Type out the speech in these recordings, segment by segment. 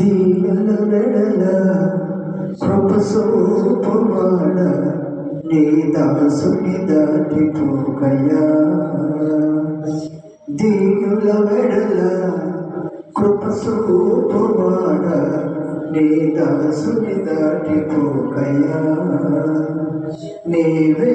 దీనుల వెడల కృపసూపువాడ నీ దాసుని దాటిపోకయ్యా దీనుల వెడల కృపసూపువాడ నీ దాసుని దాటిపోకయ్యా నీవే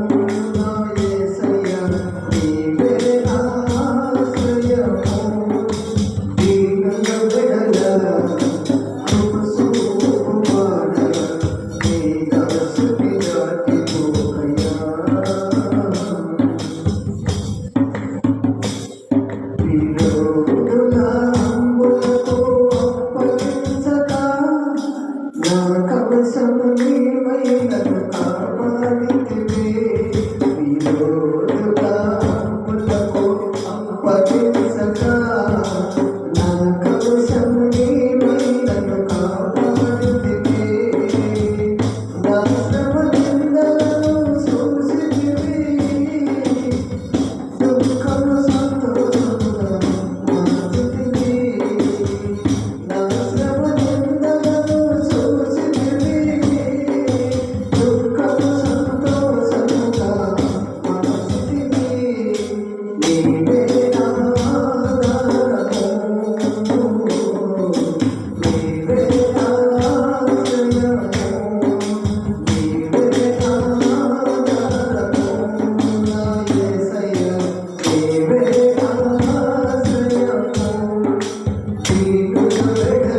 take